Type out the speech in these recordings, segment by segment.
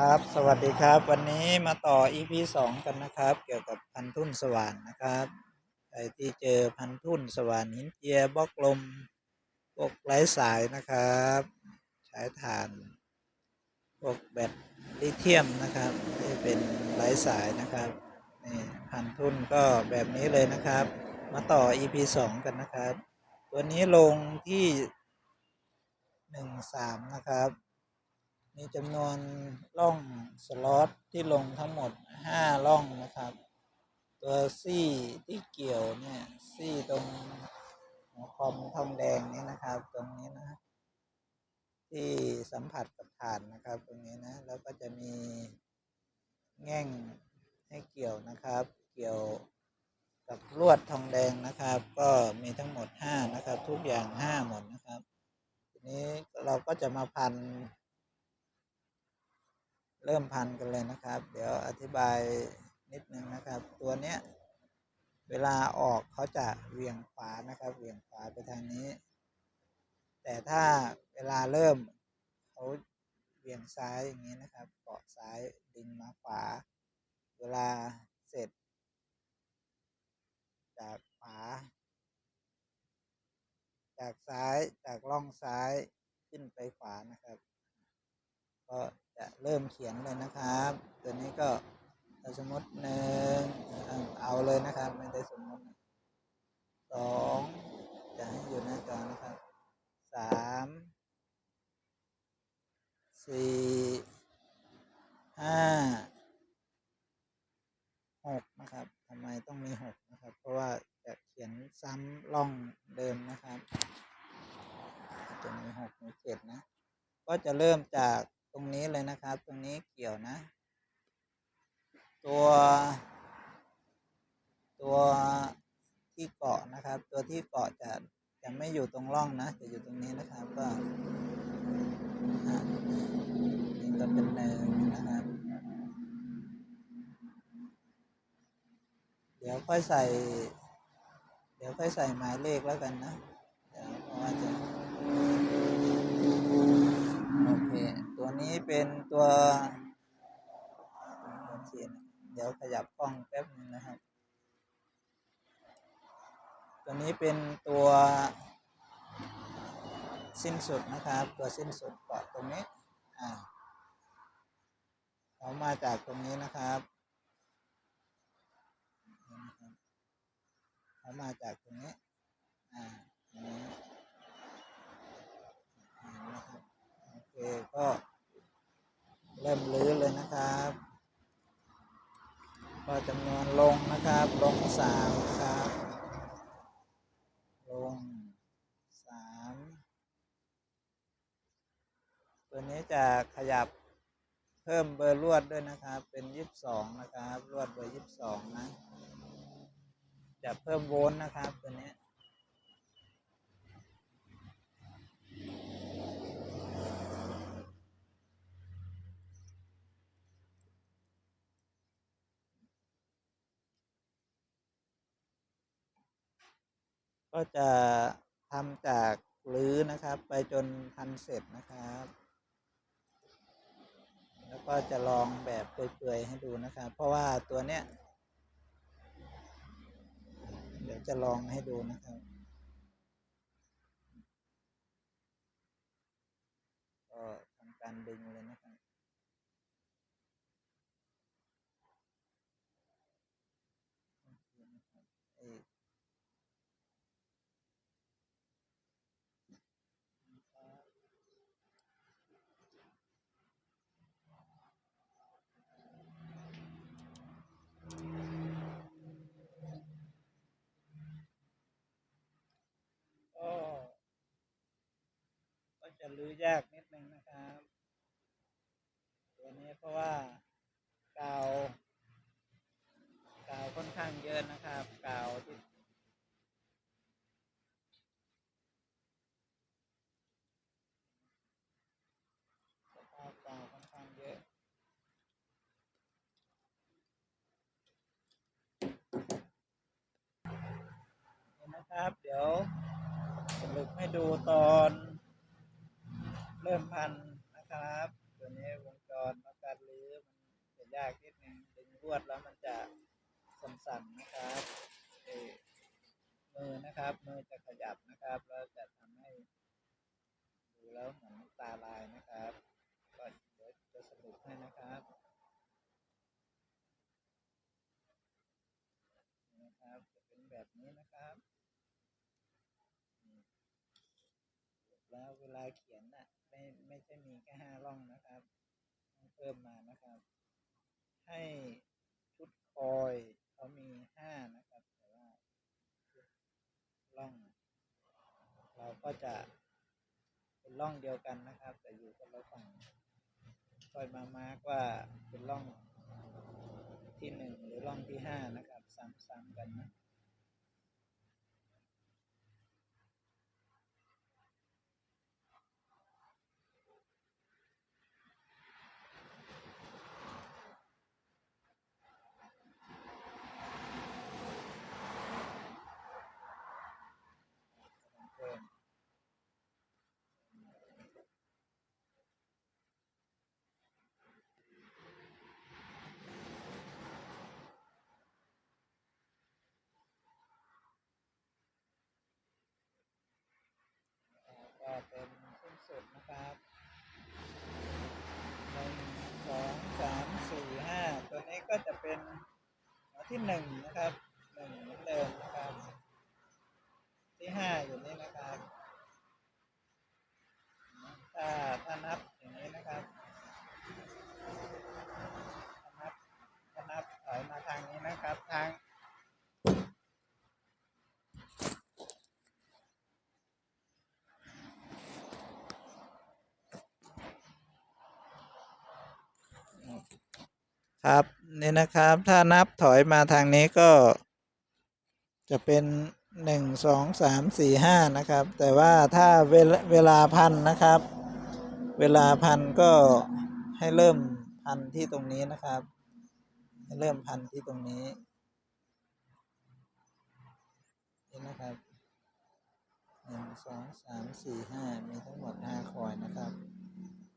ครับ สวัสดีครับ วันนี้มาต่อ EP สองกันนะครับ เกี่ยวกับพันธุ์ทุ่นสว่านนะครับใครที่เจอพันธุ์ทุ่นสว่านหินเจียบล็อกลมพวกไร้สายนะครับใช้ถ่านพวกแบตลิเธียมนะครับที่เป็นไร้สายนะครับนี่พันธุ์ทุ่นก็แบบนี้เลยนะครับ มาต่อ EP สองกันนะครับ ตัวนี้ลงที่หนึ่งสามนะครับ มีจำนวนร่องสล็อตที่ลงทั้งหมด5ร่องนะครับ ตัวซี่ที่เกี่ยวเนี่ยซี่ตรงหัวคอมทองแดงนี้นะครับ ตรงนี้นะที่สัมผัสกับฐานนะครับ ตรงนี้นะแล้วก็จะมีแง่งให้เกี่ยวนะครับ เกี่ยวกับลวดทองแดงนะครับ ก็มีทั้งหมด 5 นะครับ ทุกอย่าง 5 หมดนะครับ ทีนี้เราก็จะมาพัน เริ่มพันกันเลยนะครับ เดี๋ยวอธิบายนิดนึงนะครับ ตัวเนี้ยเวลาออกเขาจะเวียงขวานะครับเวียงขวาไปทางนี้ แต่ถ้าเวลาเริ่มเขาเวียงซ้ายอย่างนี้นะครับ เกาะซ้ายดึงมาขวา เวลาเสร็จ จากขวา จากซ้ายจากล่องซ้ายขึ้นไปขวานะครับ ก็ จะเริ่มเขียนเลยนะครับ ตัวนี้ก็สมมติหนึ่งเอเอาเลยนะครับไม่ได้สมมติสองจะให้อยู่หน้าจอนะครับสามสี่ห้าหกนะครับทำไมต้องมีหกนะครับ เพราะว่าจะเขียนซ้ำล่องเดิมนะครับจะมีหกมีเจ็ดนะ ก็จะเริ่มจาก ตรงนี้เลยนะครับ ตรงนี้เกี่ยวนะ ตัว ตัวที่เกาะนะครับ ตัวที่เกาะจะจะไม่อยู่ตรงร่องนะ จะอยู่ตรงนี้นะครับ ก็อะนี่ก็เป็นเนินนะครับ เดี๋ยวค่อยใส่ เดี๋ยวค่อยใส่หมายเลขแล้วกันนะเดี๋ยวเพราะว่าจะ นี้เป็นตัวโอเคเดี๋ยวขยับกล้องแป๊บนึงนะครับ ตัวนี้เป็นตัวสิ้นสุดนะครับ ตัวสิ้นสุดเกาะตรงนี้อ่าเขามาจากตรงนี้นะครับเขามาจากตรงนี้อ่าตรงนี้นะครับโอเคก็ เริ่มรื้อเลยนะครับก็จำนวนลงนะครับ ลงสามนะครับ ลงสามตัวนี้จะขยับเพิ่มเบอร์ลวดด้วยนะครับ เป็นยี่สิบสองนะครับ ลวดเบอร์ยี่สิบสองนะ จะเพิ่มโวลต์นะครับตัวนี้ ก็จะทำจากรื้อนะครับ ไปจนพันเสร็จนะครับ แล้วก็จะลองแบบเปื่อยๆให้ดูนะครับ เพราะว่าตัวเนี้ย เดี๋ยวจะลองให้ดูนะครับก็ทำการดึงเลยนะครับ โอเคนะครับไอ้ก็ก็จะ รื้อยากนิดนึงนะครับตัวนี้เพราะว่ากาวกาวค่อนข้างเยอะนะครับกาวที่กาวค่อนข้างเยอะนี่นะครับ เดี๋ยวสรุปให้ดูตอน เริ่มพันนะครับตัวนี้วงจรและการรื้อยากนิดนึงดึงลวดแล้วมันจะสั่นๆนะครับมือนะครับมือจะขยับนะครับแล้วจะทำให้ดูแล้วเหมือนตาลายนะครับก็เดี๋ยวจะสรุปให้นะครับนะครับจะเป็นแบบนี้นะครับนี่แล้ว เวลาเขียนน่ะไม่ไม่ใช่มีแค่ห้าร่องนะครับเพิ่มมานะครับ ให้ชุดคอยเขามีห้านะครับ แต่ว่าร่อง เราก็จะเป็นร่องเดียวกันนะครับ แต่อยู่คนละฝั่งคอยมามาร์กว่าเป็นร่องที่หนึ่งหรือร่องที่ห้านะครับ ซ้ำๆกันนะ เพิ่มก็เป็นสิ้นสุดนะครับหนึ่งสองสามสี่ห้าตัวนี้ ก็จะเป็นหัวที่หนึ่งนะครับหนึ่งเหมือนเดิมนะครับ ที่ห้าอยู่นี่นะครับถ้าถ้านับอย่างนี้นะครับถ้านับถ้านับถอยมาทางนี้นะครับทางครับ นี่นะครับ ถ้านับถอยมาทางนี้ก็ จะเป็นหนึ่งสองสามสี่ห้านะครับ แต่ว่าถ้าเวลาเวลาพันนะครับ เวลาพันก็ให้เริ่มพันที่ตรงนี้นะครับให้เริ่มพันที่ตรงนี้นี่นะครับหนึ่งสองสามสี่ห้ามีทั้งหมดห้าคอยนะครับ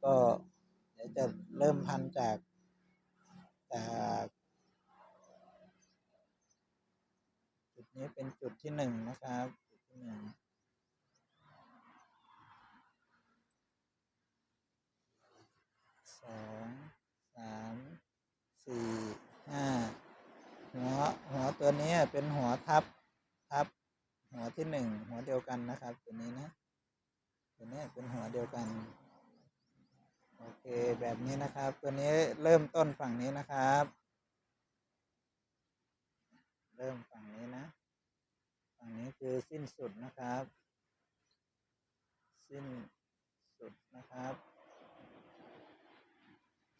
ก็เดี๋ยวจะเริ่มพันจาก จุดนี้เป็นจุดที่หนึ่งนะครับจุดที่หนึ่งสองสามสี่ห้าหัวหัวตัวนี้เป็นหัวทับทับหัวที่หนึ่งหัวเดียวกันนะครับ ตัวนี้นะ ตัวนี้เป็นหัวเดียวกัน โอเคแบบ นะครับ ตัวนี้เริ่มต้นฝั่งนี้นะครับ เริ่มฝั่งนี้นะ ฝั่งนี้คือสิ้นสุดนะครับ สิ้นสุดนะครับ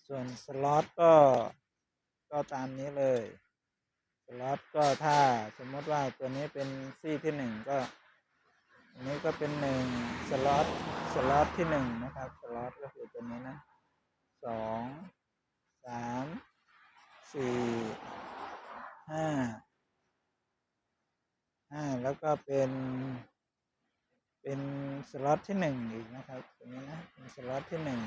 ส่วนสล็อตก็ก็ตามนี้เลยสล็อตก็ถ้าสมมติว่าตัวนี้เป็นซี่ที่หนึ่งก็อันนี้ก็เป็นหนึ่งสล็อตสล็อตที่หนึ่งนะครับ สล็อตก็คือตัวนี้นะ สองสามสี่ห้าห้าแล้วก็เป็น เป็นสล็อตที่หนึ่งอีกนะครับตัวนี้นะเป็นสล็อตที่หนึ่ง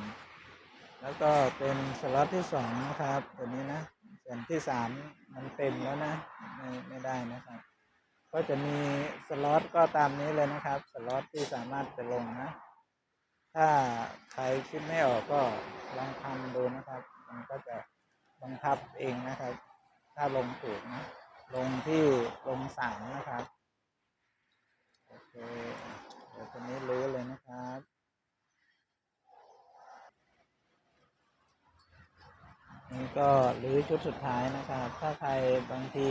แล้วก็เป็นสล็อตที่สองนะครับตัวนี้นะส่วนที่สามมันเต็มแล้วนะไม่ไม่ได้นะครับ ก็จะมีสล็อตก็ตามนี้เลยนะครับ สล็อตที่สามารถจะลงนะ ถ้าใครคิดไม่ออกก็ลองทำดูนะครับ มันก็จะบังคับเองนะครับ ถ้าลงถูกนะลงที่ลงสามนะครับ โอเค เดี๋ยวตัวนี้รู้เลยนะครับนี่ก็รื้อชุดสุดท้ายนะครับ ถ้าใครบางที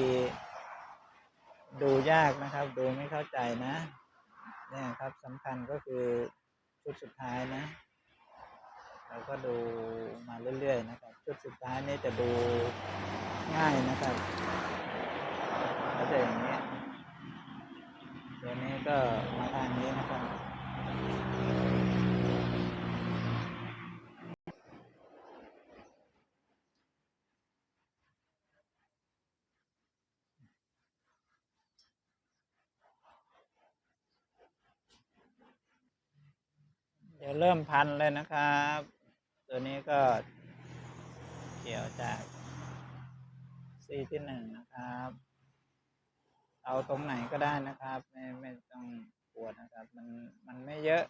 ดูยากนะครับ ดูไม่เข้าใจนะ เนี่ยครับสำคัญก็คือ ชุดสุดท้ายนะเราก็ดูมาเรื่อยๆนะครับ ชุดสุดท้ายนี่จะดูง่ายนะครับก็จะอย่างนี้เดี๋ยวนี้ก็มาทางนี้นะครับ เดี๋ยวเริ่มพันเลยนะครับ ตัวนี้ก็เกี่ยวจากซีที่หนึ่งนะครับ เอาตรงไหนก็ได้นะครับ ไม่ไม่ต้องกลัวนะครับ มันมันไม่เยอะ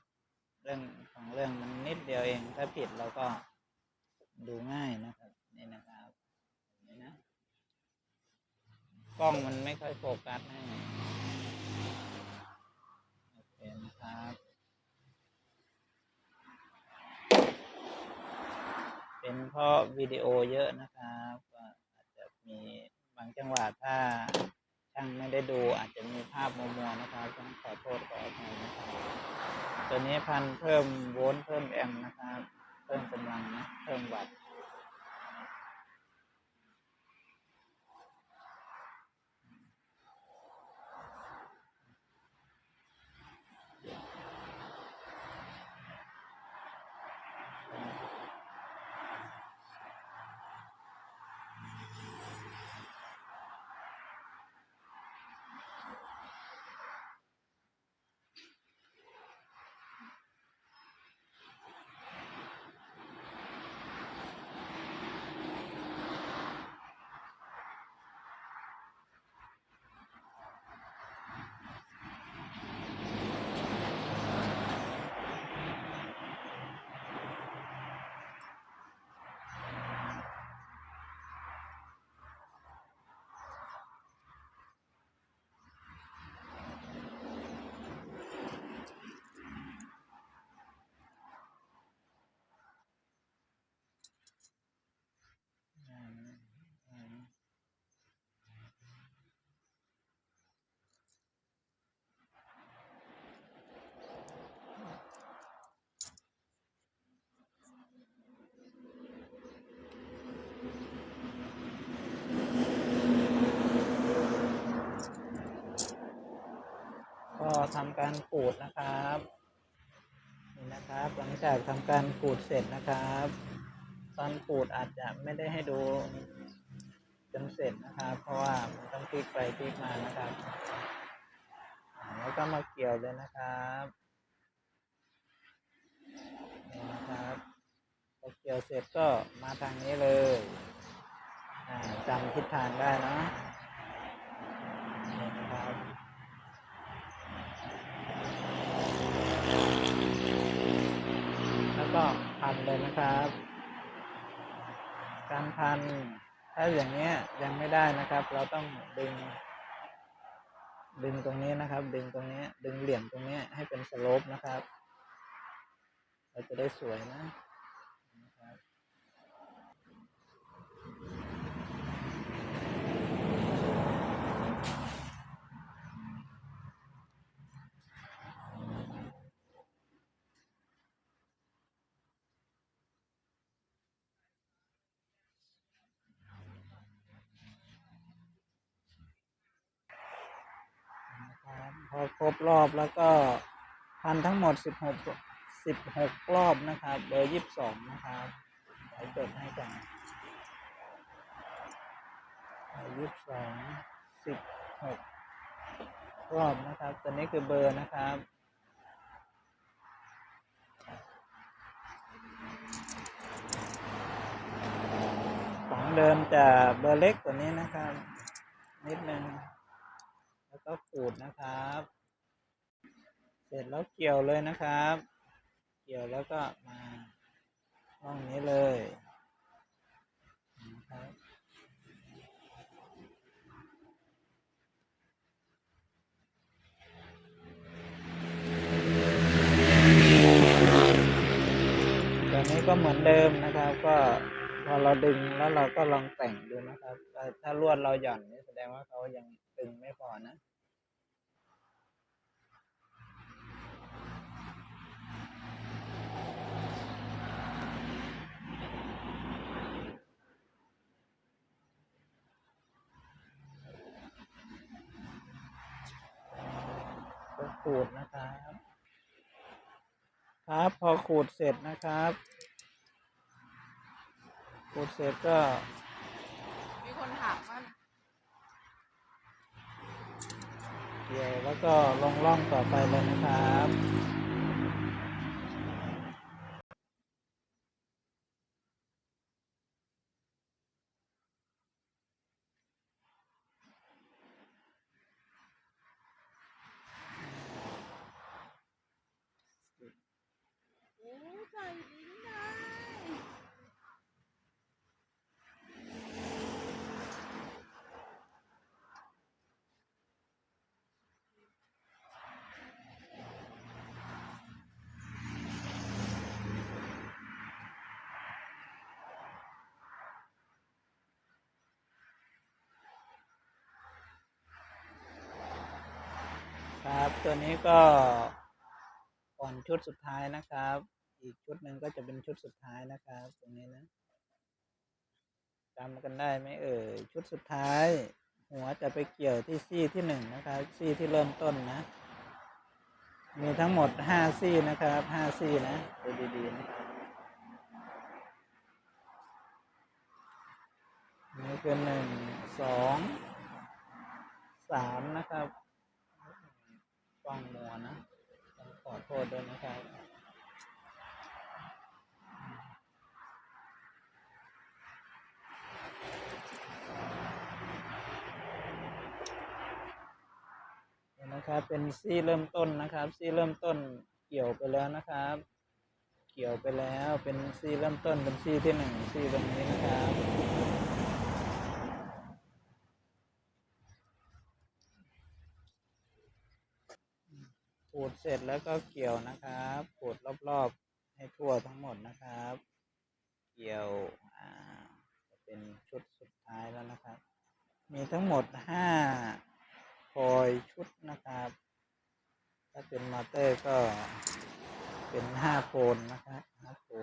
เรื่องของเรื่องมันนิดเดียวเอง ถ้าผิดเราก็ดูง่ายนะครับนี่นะครับนี่นะกล้องมันไม่ค่อยโฟกัสให้โอเคนะครับ เป็นเพราะวิดีโอเยอะนะครับอาจจะมีบางจังหวะถ้าช่างไม่ได้ดูอาจจะมีภาพมัวๆนะครับต้องขอโทษขออภัยนะครับตัวนี้พันเพิ่มโวลต์เพิ่มแอมป์นะครับ เพิ่มกำลังนะเพิ่มวัตต์ ทำการขูดนะครับนี่นะครับ หลังจากทำการขูดเสร็จนะครับ ตอนขูดอาจจะไม่ได้ให้ดูจนเสร็จนะครับ เพราะว่ามันต้องพลิกไปพลิกมานะครับแล้วก็มาเกี่ยวเลยนะครับนี่นะครับพอเกี่ยวเสร็จก็มาทางนี้เลยจำทิศทางได้นะนี่นะครับ แล้ว ก็พันเลยนะครับ การพันถ้าอย่างเนี้ยยังไม่ได้นะครับ เราต้องดึง ดึงตรงนี้นะครับ ดึงตรงนี้ ดึงเหลี่ยมตรงนี้ให้เป็นสโลปนะครับ เราจะได้สวยนะนะครับนะครับพ อครบรอบแล้วก็พันทั้งหมดสิบหกสิบหกรอบนะครับ เบอร์ยี่สิบสองนะครับเดี๋ยวจดให้ก่อนยี่สิบสองสิบหกรอบนะครับ ตัวนี้คือเบอร์นะครับของเดิมจะเบอร์เล็กกว่านี้นะครับ นิดนึง แล้วก็ขูดนะครับ เสร็จแล้วเกี่ยวเลยนะครับ เกี่ยวแล้วก็มาห้องนี้เลยนะครับตัวนี้ก็เหมือนเดิมนะครับ ก็พอเราดึงแล้วเราก็ลองแต่งดูนะครับแต่ถ้าลวดเราหย่อนนี่แสดงว่าเขายัง ตึงไม่พอนะขูดนะครับ ครับพอขูดเสร็จนะครับ ขูดเสร็จก็ มีคนถามว่า เกี่ยวแล้วก็ลงล่องต่อไปเลยนะครับ ครับ ตัวนี้ก็ก่อนชุดสุดท้ายนะครับ อีกชุดหนึ่งก็จะเป็นชุดสุดท้ายนะครับ ตรงนี้นะจำกันได้ไหมเอ่ยชุดสุดท้าย หัวจะไปเกี่ยวที่ซี่ที่หนึ่งนะครับ ซี่ที่เริ่มต้นนะ มีทั้งหมดห้าซี่นะครับห้าซี่นะดูดีๆนะนี่เป็นหนึ่งสองสามนะครับ ฟังมัวนะต้องขอโทษด้วยนะครับนะครับเป็นซี่เริ่มต้นนะครับ ซี่เริ่มต้นเกี่ยวไปแล้วนะครับ เกี่ยวไปแล้วเป็นซี่เริ่มต้นเป็นซี่ที่หนึ่งซี่ตรงนี้นะครับ เสร็จแล้วก็เกี่ยวนะครับขูดรอบๆให้ทั่วทั้งหมดนะครับ เกี่ยวอ่าเป็นชุดสุดท้ายแล้วนะครับ มีทั้งหมดห้าคอยชุดนะครับ ถ้าเป็นมอเตอร์ก็เป็นห้าโพลนะครับห้าโพล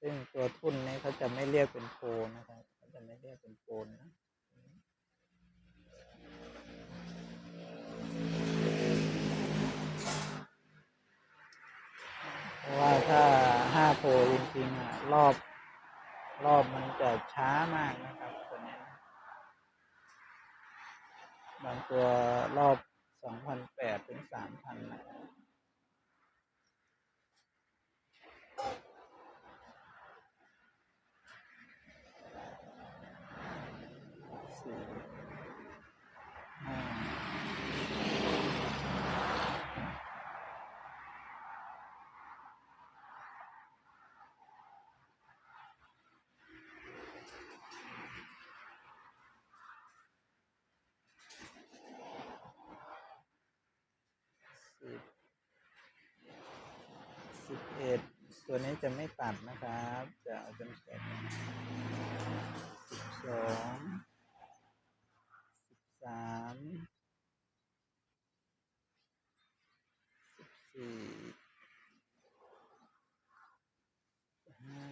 ซึ่งตัวทุ่นนี้เขาจะไม่เรียกเป็นโพลนะครับเขาจะไม่เรียกเป็นโพลนะ เพราะว่า ถ้าห้าโพรจริงๆอะรอบ รอบมันจะช้ามากนะครับตัวนี้บางตัวรอบสองพันแปดถึงสามพันนะครับสี่ห้าสิบสิบเอ็ด ตัวนี้จะไม่ตัดนะครับ จะเอาเป็นเศษสิบสองสิบสามสิบสี่ห้า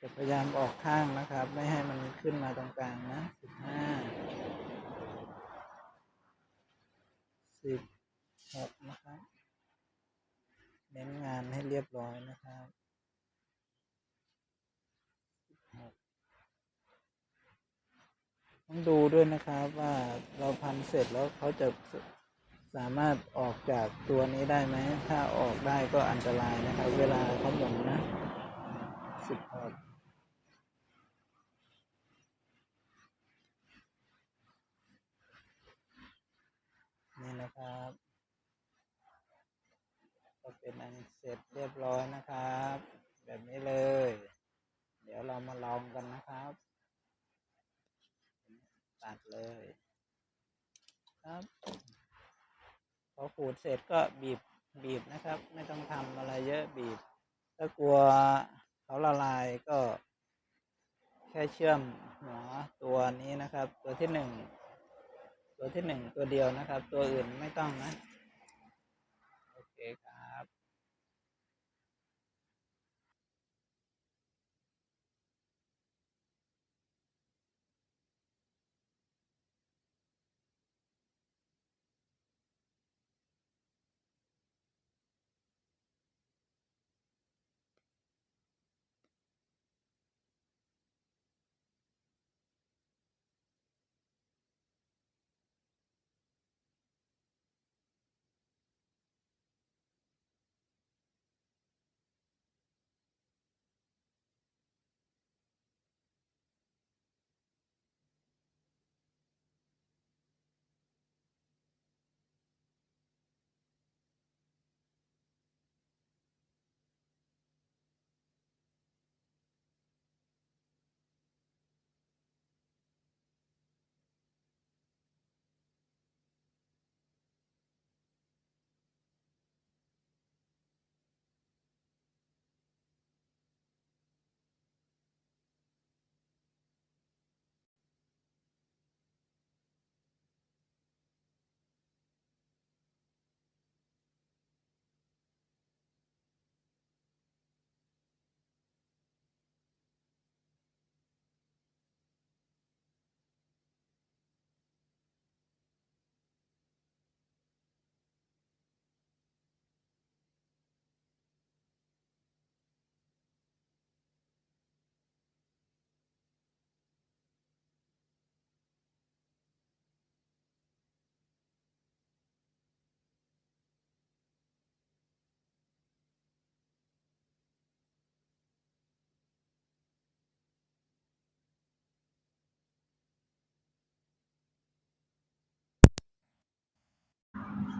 จะพยายามออกข้างนะครับ ไม่ให้มันขึ้นมาตรงกลางนะสิบห้าสิบหกนะครับ เน้นงานให้เรียบร้อยนะครับต้องดูด้วยนะครับว่าเราพันเสร็จแล้วเขาจะสามารถออกจากตัวนี้ได้ไหม ถ้าออกได้ก็อันตรายนะครับ เวลาเขาหมุนนะสิบหกนี่นะครับ ก็เป็นอันเสร็จเรียบร้อยนะครับ แบบนี้เลย เดี๋ยวเรามาลองกันนะครับ ตัดเลย ครับ พอขูดเสร็จก็บีบบีบนะครับ ไม่ต้องทำอะไรเยอะบีบ ถ้ากลัวเขาละลายก็แค่เชื่อมหัวตัวนี้นะครับ ตัวที่หนึ่งตัวที่หนึ่งตัวเดียวนะครับ ตัวอื่นไม่ต้องนะ โอเคครับ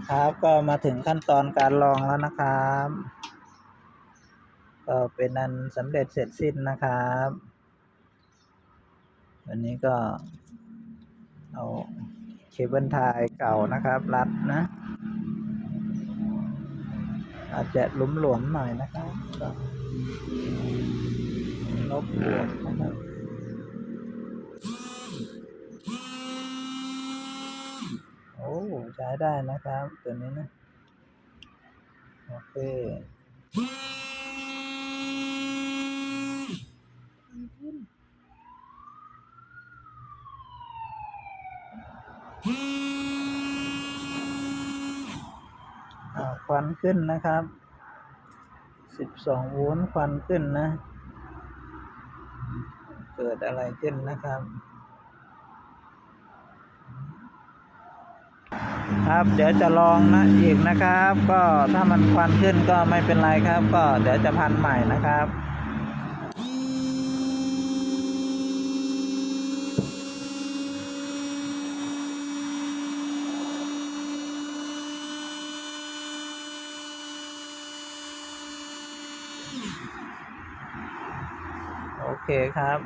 ครับก็มาถึงขั้นตอนการลองแล้วนะครับ ก็เป็นอันสำเร็จเสร็จสิ้นนะครับวันนี้ก็เอาเคเบิลไทยเก่านะครับ รัดนะ อาจจะหลุมหลวมหน่อยนะครับลบบวกนะครับ โอ้ ใช้ได้นะครับ ตัวนี้นะ โอเคควันขึ้นนะครับ สิบสองโวลต์ควันขึ้นนะ เกิดอะไรขึ้นนะครับ ครับ เดี๋ยวจะลองนะอีกนะครับ ก็ถ้ามันควันขึ้นก็ไม่เป็นไรครับ ก็เดี๋ยวจะพันใหม่นะครับโอเคครับ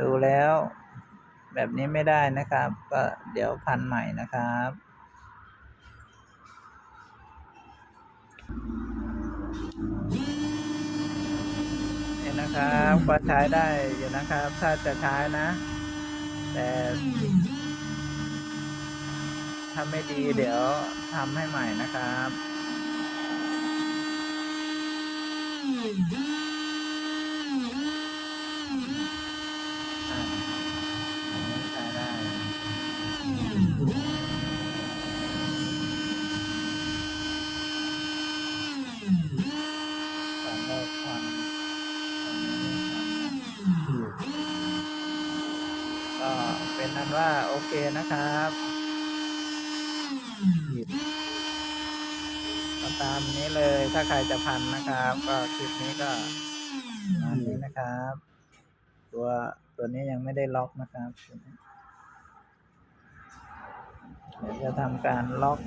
ดูแล้ว แบบนี้ไม่ได้นะครับ ก็เดี๋ยวพันใหม่นะครับนี่นะครับก็ใช้ได้อยู่นะครับ ถ้าจะใช้นะ แต่ถ้าไม่ดีเดี๋ยวทำให้ใหม่นะครับ อะอันนี้ใช้ได้ก่อนเลิกควันก็เป็นนั้นว่าโอ เคนะครับก็ตามนี้เลย ถ้าใครจะพันนะครับ ก็คลิปนี้ก็มานี้นะครับ ตัวตัวนี้ยังไม่ได้ล็อกนะครับเดี๋ยวจะทำการล็อก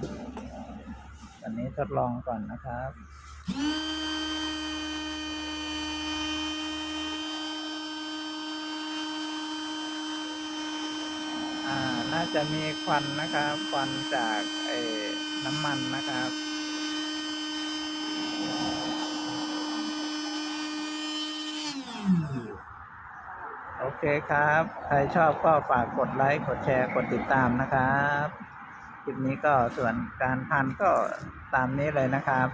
อันนี้ทดลองก่อนนะครับ อ่า น่า จะมีควันนะครับควันจากไอ้น้ำมันนะครับโอเคครับ ใครชอบก็ฝากกดไลค์กดแชร์กดติดตามนะครับคลิปนี้ก็ส่วนการพันก็ตามนี้เลยนะครับ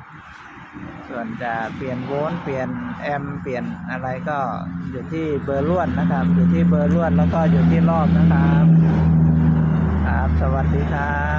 ส่วนจะเปลี่ยนโวลต์เปลี่ยนแอมป์เปลี่ยนอะไรก็อยู่ที่เบอร์ลวดนะครับ อยู่ที่เบอร์ลวดแล้วก็อยู่ที่รอบนะครับ ครับ สวัสดีครับ